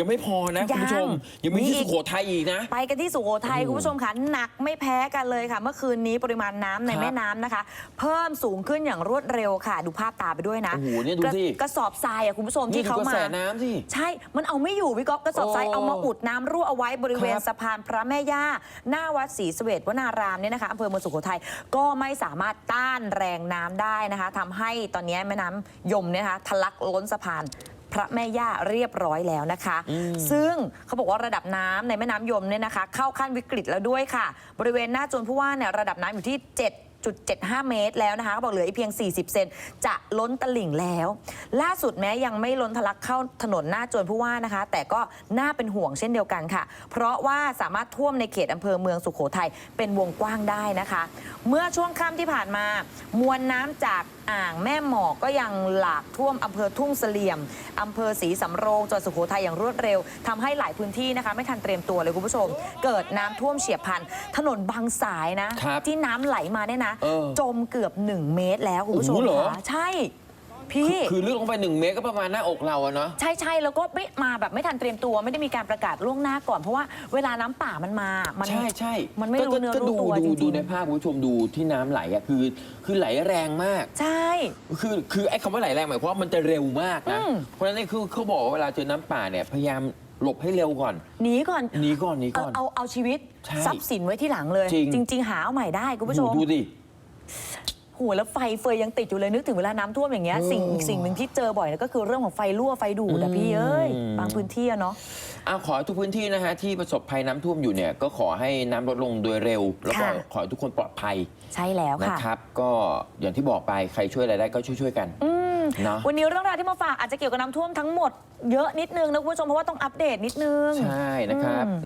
ยังไม่พอนะคุณผู้ชม ยัยังงมีที่มีอีกสุโขทัยอีกนะ ไปกันที่สุโขทัยโอ้โหคุณผู้ชมค่ะหนักไม่แพ้กันเลยค่ะ เมื่อคืนนี้ปริมาณน้ำในครับแม่น้ำนะคะ เพิ่มสูงขึ้นอย่างรวดเร็วค่ะ ดูภาพตามไปด้วยนะโอ้โหเนี่ยดูกระสิกระสอบทรายอะคุณผู้ชมนี่ที่ดูเขากระมาแสน้ำสิใช่ มันเอาไม่อยู่พี่ก๊อฟกระสอบทรายโอ้เอามาอุดน้ำรั่วเอาไว้บริเวณครับสะพานพระแม่ย่าหน้าวัดศรีสเวทวนารามเนี่ยนะคะอำเภอเมืองสุโขทัยก็ไม่สามารถต้านแรงน้ำได้นะคะทำให้ตอนนี้แม่น้ำยมเนี่ยนะคะทะลักล้นสะพาน พระแม่ย่าเรียบร้อยแล้วนะคะอืมซึ่งเขาบอกว่าระดับน้ำในแม่น้ำยมเนี่ยนะคะ เข้าขั้นวิกฤตแล้วด้วยค่ะ บริเวณหน้าจวนผู้ว่าเนี่ยระดับน้ำอยู่ที่ 7.75 เมตรแล้วนะคะเขาบอกเหลืออีกเพียง 40 เซนจะล้นตลิ่งแล้ว ล่าสุดแม้ยังไม่ล้นทะลักเข้าถนนหน้าจวนผู้ว่านะคะ แต่ก็น่าเป็นห่วงเช่นเดียวกันค่ะ เพราะว่าสามารถท่วมในเขตอำเภอเมืองสุขโขทัยเป็นวงกว้างได้นะคะ เมื่อช่วงค่ำที่ผ่านมา มวลน้ำจากอ่างแม่หมอกก็ยังหลากท่วมอำเภอทุ่งเสลี่ยมอำเภอศรีสำโรงจังหวัดสุโขทัยอย่างรวดเร็วทำให้หลายพื้นที่นะคะ ไม่ทันเตรียมตัวเลยคุณผู้ชม เกิดน้ำท่วมเฉียบพลัน ถนนบางสายนะครับที่น้ำไหลมาเนี่ยนะเออจมเกือบ 1 เมตรแล้วคุณผู้ชมโอ้โหเหรอค่ะใช่ พี่ คือลึกลงไปหนึ่งเมตรก็ประมาณหน้าอกเราอะเนาะ ใช่ใช่แล้วก็ไม่มาแบบไม่ทันเตรียมตัวไม่ได้มีการประกาศล่วงหน้าก่อน เพราะว่าเวลาน้ำป่ามันมา มันใช่ใช่มันไม่รู้ก็เนื้อก็รู้ดูตัวดูจริงๆดูในภาพคุณผู้ชมดูที่น้ำไหลอะคือ คือไหลแรงมากใช่ คือคือไอ้คำว่าไหลแรงหมายความว่ามันจะเร็วมากนะ อืม เพราะฉะนั้นนี่คือเขาบอกว่าเวลาเจอน้ำป่าเนี่ยพยายามหลบให้เร็วก่อนหนีก่อน หนีก่อนหนีเอาก่อนเอาเอาชีวิตใช่ทรัพย์สินไว้ที่หลังเลยจริงจริง ๆ หาเอาใหม่ได้คุณผู้ชม โอ้โหดูดิ โหแล้วไฟเฟยยังติดอยู่เลยนึกถึงเวลาน้ำท่วมอย่างเงี้ยเออสิ่งอีกสิ่งหนึ่งที่เจอบ่อยนะก็คือเรื่องของไฟรั่วไฟดูดอะพี่เอ้ยอืมบางพื้นที่อะเนาะ เอาขอให้ทุกพื้นที่นะฮะที่ประสบภัยน้ำท่วมอยู่เนี่ยก็ขอให้น้ำลดลงโดยเร็ว แล้วก็ค่ะ ขอให้ทุกคนปลอดภัยใช่แล้วนะค่ะ ครับ ก็อย่างที่บอกไปใครช่วยอะไรได้ก็ช่วยๆกันอืมเนาะ วันนี้เรื่องราวที่มาฝากอาจจะเกี่ยวกับน้ำท่วมทั้งหมดเยอะนิดนึงนะคุณผู้ชมเพราะว่าต้องอัปเดตนิดนึง ใช่นะครับ อืม